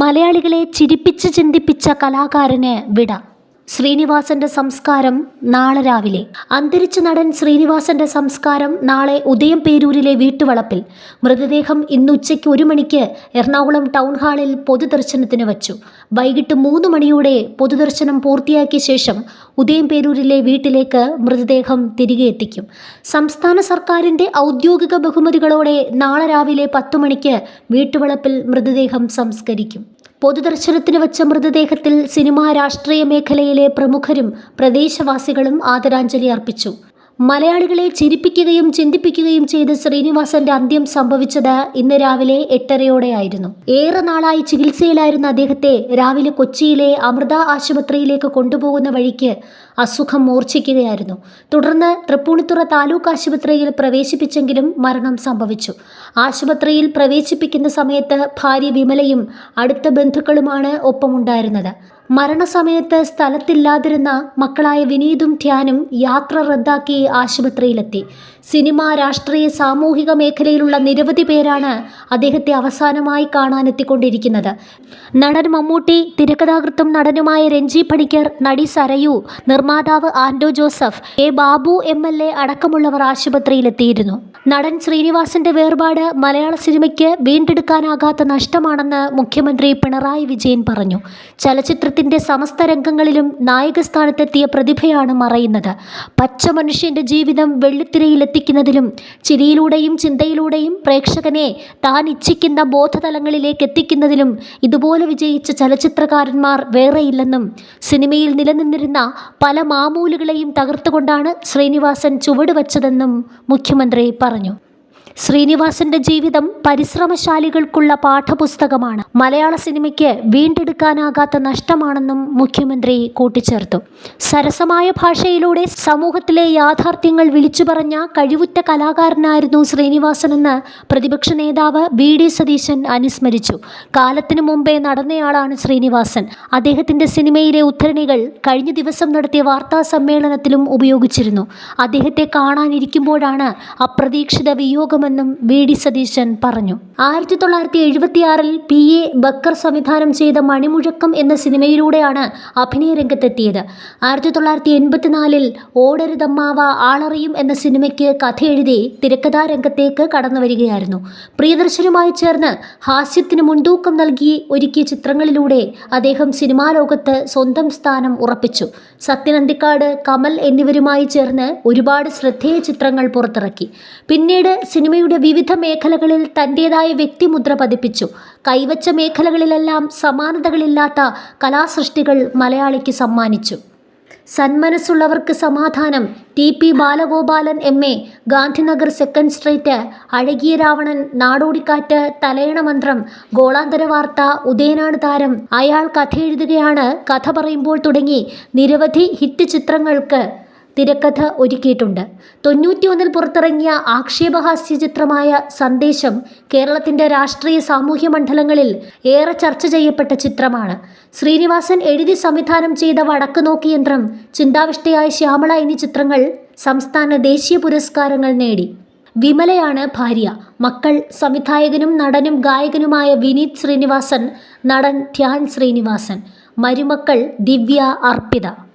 മലയാളികളെ ചിരിപ്പിച്ച് ചിന്തിപ്പിച്ച കലാകാരന് വിട. ശ്രീനിവാസന്റെ സംസ്കാരം നാളെ രാവിലെ. അന്തരിച്ച നടൻ ശ്രീനിവാസന്റെ സംസ്കാരം നാളെ ഉദയം പേരൂരിലെ വീട്ടുവളപ്പിൽ. മൃതദേഹം ഇന്ന് ഉച്ചയ്ക്ക് ഒരു മണിക്ക് എറണാകുളം ടൗൺ ഹാളിൽ പൊതുദർശനത്തിന് വച്ചു. വൈകിട്ട് മൂന്ന് മണിയോടെ പൊതുദർശനം പൂർത്തിയാക്കിയ ശേഷം ഉദയം പേരൂരിലെ വീട്ടിലേക്ക് മൃതദേഹം തിരികെ എത്തിക്കും. സംസ്ഥാന സർക്കാരിന്റെ ഔദ്യോഗിക ബഹുമതികളോടെ നാളെ രാവിലെ പത്തു മണിക്ക് വീട്ടുവളപ്പിൽ മൃതദേഹം സംസ്കരിക്കും. പൊതുദർശനത്തിന് വച്ച മൃതദേഹത്തിൽ സിനിമാ രാഷ്ട്രീയ മേഖലയിലെ പ്രമുഖരും പ്രദേശവാസികളും ആദരാഞ്ജലി അർപ്പിച്ചു. മലയാളികളെ ചിരിപ്പിക്കുകയും ചിന്തിപ്പിക്കുകയും ചെയ്ത ശ്രീനിവാസന്റെ അന്ത്യം സംഭവിച്ചത് ഇന്ന് രാവിലെ എട്ടരയോടെയായിരുന്നു. ഏറെ നാളായി ചികിത്സയിലായിരുന്ന അദ്ദേഹത്തെ രാവിലെ കൊച്ചിയിലെ അമൃത ആശുപത്രിയിലേക്ക് കൊണ്ടുപോകുന്ന വഴിക്ക് അസുഖം മൂർച്ഛിക്കുകയായിരുന്നു. തുടർന്ന് തൃപ്പൂണിത്തുറ താലൂക്ക് ആശുപത്രിയിൽ പ്രവേശിപ്പിച്ചെങ്കിലും മരണം സംഭവിച്ചു. ആശുപത്രിയിൽ പ്രവേശിപ്പിക്കുന്ന സമയത്ത് ഭാര്യ വിമലയും അടുത്ത ബന്ധുക്കളുമാണ് ഒപ്പമുണ്ടായിരുന്നത്. മരണസമയത്ത് സ്ഥലത്തില്ലാതിരുന്ന മക്കളായ വിനീതും ധ്യാനും യാത്ര റദ്ദാക്കി ആശുപത്രിയിലെത്തി. സിനിമ രാഷ്ട്രീയ സാമൂഹിക മേഖലയിലുള്ള നിരവധി പേരാണ് അദ്ദേഹത്തെ അവസാനമായി കാണാനെത്തിക്കൊണ്ടിരിക്കുന്നത്. നടൻ മമ്മൂട്ടി തിരക്കഥാകൃത്തും നടനുമായ രഞ്ജി പണിക്കർ നടി സരയു നിർമ്മാതാവ് Anto Joseph A Babu M L A അടക്കമുള്ളവർ ആശുപത്രിയിലെത്തിയിരുന്നു. നടൻ ശ്രീനിവാസന്റെ വേർപാട് മലയാള സിനിമയ്ക്ക് വീണ്ടെടുക്കാനാകാത്ത നഷ്ടമാണെന്ന് മുഖ്യമന്ത്രി പിണറായി വിജയൻ പറഞ്ഞു. ചലച്ചിത്രത്തിന്റെ സമസ്ത രംഗങ്ങളിലും നായകസ്ഥാനത്തെത്തിയ പ്രതിഭയാണ് മറയുന്നത്. പച്ച മനുഷ്യന്റെ ജീവിതം വെള്ളിത്തിരയിലെത്തിക്കുന്നതിലും ചിരിയിലൂടെയും ചിന്തയിലൂടെയും പ്രേക്ഷകനെ താൻ ഇച്ഛിക്കുന്ന ബോധതലങ്ങളിലേക്ക് എത്തിക്കുന്നതിലും ഇതുപോലെ വിജയിച്ച ചലച്ചിത്രകാരന്മാർ വേറെയില്ലെന്നും സിനിമയിൽ നിലനിന്നിരുന്ന പല മാമൂലുകളെയും തകർത്തുകൊണ്ടാണ് ശ്രീനിവാസൻ ചുവടുവച്ചതെന്നും മുഖ്യമന്ത്രി പറഞ്ഞു. ശ്രീനിവാസന്റെ ജീവിതം പരിശ്രമശാലികൾക്കുള്ള പാഠപുസ്തകമാണ്. മലയാള സിനിമയ്ക്ക് വീണ്ടെടുക്കാനാകാത്ത നഷ്ടമാണെന്നും മുഖ്യമന്ത്രി കൂട്ടിച്ചേർത്തു. സരസമായ ഭാഷയിലൂടെ സമൂഹത്തിലെ യാഥാർത്ഥ്യങ്ങൾ വിളിച്ചു പറഞ്ഞ കഴിവുറ്റ കലാകാരനായിരുന്നു ശ്രീനിവാസനെന്ന് പ്രതിപക്ഷ നേതാവ് വി ഡി സതീശൻ അനുസ്മരിച്ചു. കാലത്തിനു മുമ്പേ നടന്നയാളാണ് ശ്രീനിവാസൻ. അദ്ദേഹത്തിന്റെ സിനിമയിലെ ഉദ്ധരണികൾ കഴിഞ്ഞ ദിവസം നടത്തിയ വാർത്താ സമ്മേളനത്തിലും ഉപയോഗിച്ചിരുന്നു. അദ്ദേഹത്തെ കാണാനിരിക്കുമ്പോഴാണ് അപ്രതീക്ഷിത വിയോഗമെന്നും വി ഡി സതീശൻ പറഞ്ഞു. ആയിരത്തി തൊള്ളായിരത്തി എഴുപത്തിയാറിൽ പി എ ബക്കർ സംവിധാനം ചെയ്ത മണിമുഴക്കം എന്ന സിനിമയിലൂടെയാണ് അഭിനയ രംഗത്തെത്തിയത്. ആയിരത്തി തൊള്ളായിരത്തി എൺപത്തിനാലിൽ ഓടരുതമ്മാവ ആളറിയും എന്ന സിനിമയ്ക്ക് കഥ എഴുതി തിരക്കഥാ രംഗത്തേക്ക് കടന്നു വരികയായിരുന്നു. പ്രിയദർശനുമായി ചേർന്ന് ഹാസ്യത്തിന് മുൻതൂക്കം നൽകി ഒരുക്കിയ ചിത്രങ്ങളിലൂടെ അദ്ദേഹം സിനിമാ ലോകത്ത് സ്വന്തം സ്ഥാനം ഉറപ്പിച്ചു. സത്യനന്ദിക്കാട് കമൽ എന്നിവരുമായി ചേർന്ന് ഒരുപാട് ശ്രദ്ധേയ ചിത്രങ്ങൾ പുറത്തിറക്കി. പിന്നീട് സിനിമയുടെ വിവിധ മേഖലകളിൽ തന്റേതായ വ്യക്തിമുദ്ര പതിപ്പിച്ചു. കൈവച്ച മേഖലകളിലെല്ലാം സമാനതകളില്ലാത്ത കലാസൃഷ്ടികൾ മലയാളിക്ക് സമ്മാനിച്ചു. സന്മനസ്സുള്ളവർക്ക് സമാധാനം T P Balagopalan M A Gandhinagar second street Azhakiya Ravanan Nadodikkattu Thalayana Manthram Golanthara വാർത്ത ഉദയനാട് താരം അയാൾ കഥ എഴുതുകയാണ് കഥ പറയുമ്പോൾ തുടങ്ങി നിരവധി ഹിറ്റ് ചിത്രങ്ങൾക്ക് തിരക്കഥ ഒരുക്കിയിട്ടുണ്ട്. തൊണ്ണൂറ്റിയൊന്നിൽ പുറത്തിറങ്ങിയ ആക്ഷേപഹാസ്യ ചിത്രമായ സന്ദേശം കേരളത്തിന്റെ രാഷ്ട്രീയ സാമൂഹ്യ മണ്ഡലങ്ങളിൽ ഏറെ ചർച്ച ചെയ്യപ്പെട്ട ചിത്രമാണ്. ശ്രീനിവാസൻ എഴുതി സംവിധാനം ചെയ്ത വടക്ക് നോക്കി യന്ത്രം ചിന്താവിഷ്ടയായ ശ്യാമള എന്നീ ചിത്രങ്ങൾ സംസ്ഥാന ദേശീയ പുരസ്കാരങ്ങൾ നേടി. വിമലയാണ് ഭാര്യ. മക്കൾ സംവിധായകനും നടനും ഗായകനുമായ വിനീത് ശ്രീനിവാസൻ നടൻ ധ്യാൻ ശ്രീനിവാസൻ. മരുമക്കൾ ദിവ്യ അർപ്പിത.